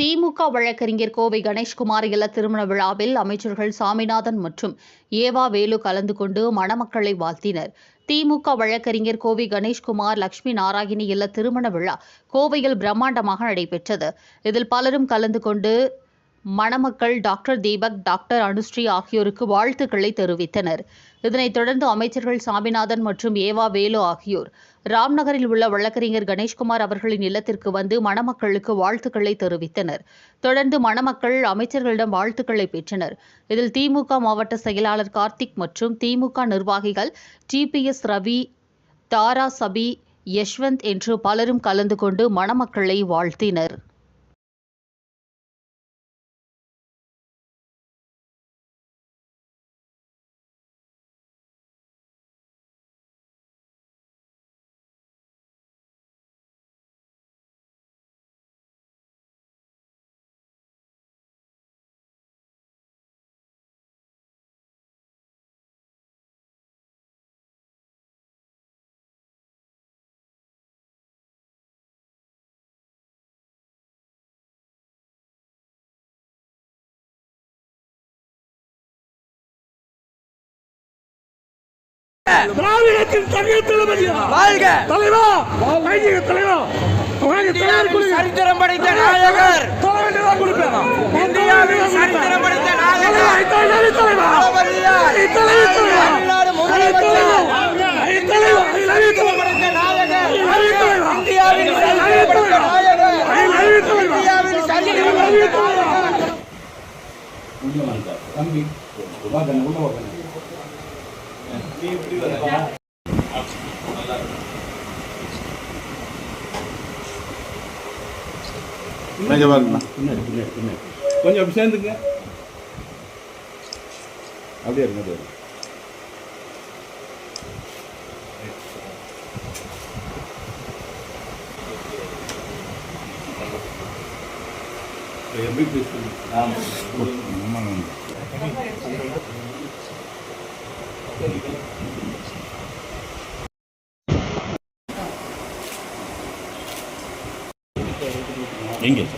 திமுக வழக்கறிஞர் கோவை கணேஷ்குமார் இல்ல திருமண விழாவில் அமைச்சர்கள் சாமிநாதன் மற்றும் ஏவா வேலு கலந்து கொண்டு மணமக்களை வாழ்த்தினர். திமுக வழக்கறிஞர் கோவை கணேஷ்குமார் லட்சுமி நாராயணி இல்ல திருமண விழா கோவையில் பிரம்மாண்டமாக நடைபெற்றது. இதில் பலரும் கலந்து கொண்டு மணமக்கள் டாக்டர் தீபக் டாக்டர் அனுஸ்ரீ ஆகியோருக்கு வாழ்த்துக்களை தெரிவித்தனர். இதனைத் தொடர்ந்து அமைச்சர்கள் சாமிநாதன் மற்றும் ஏவா வேலு ஆகியோர். ராம்நகரில் உள்ள வழக்கறிஞர் கணேஷ்குமார் அவர்களின் இல்லத்திற்கு வந்து மணமக்களுக்கு வாழ்த்துக்களை தெரிவித்தனர். தொடர்ந்து மணமக்கள் அமைச்சர்களிடம் வாழ்த்துக்களை பெற்றனர். இதில் திமுக மாவட்ட செயலாளர் கார்த்திக் மற்றும் திமுக நிர்வாகிகள் டிபிஎஸ் ரவி தாரா சபி யஷ்வந்த் என்று பலரும் கலந்து கொண்டு மணமக்களை வாழ்த்தினர். திராவிடத்தின் தங்க தளபதியா? வாழ்க. தலைவா? வைதிக தலைவா? சரித்திரம் படைத்த நாயகர். இந்தியாவின் சரித்திரம் படைத்த நாயகர். தலைவா இந்தியாவின் சரித்திரம் படைத்த நாயகர். ஐ கொஞ்சம் அப்படி சேர்ந்துங்க அப்படியே இருங்க அப்படியே. எப்படி பேசுறீங்க ஆமாம். 元いです。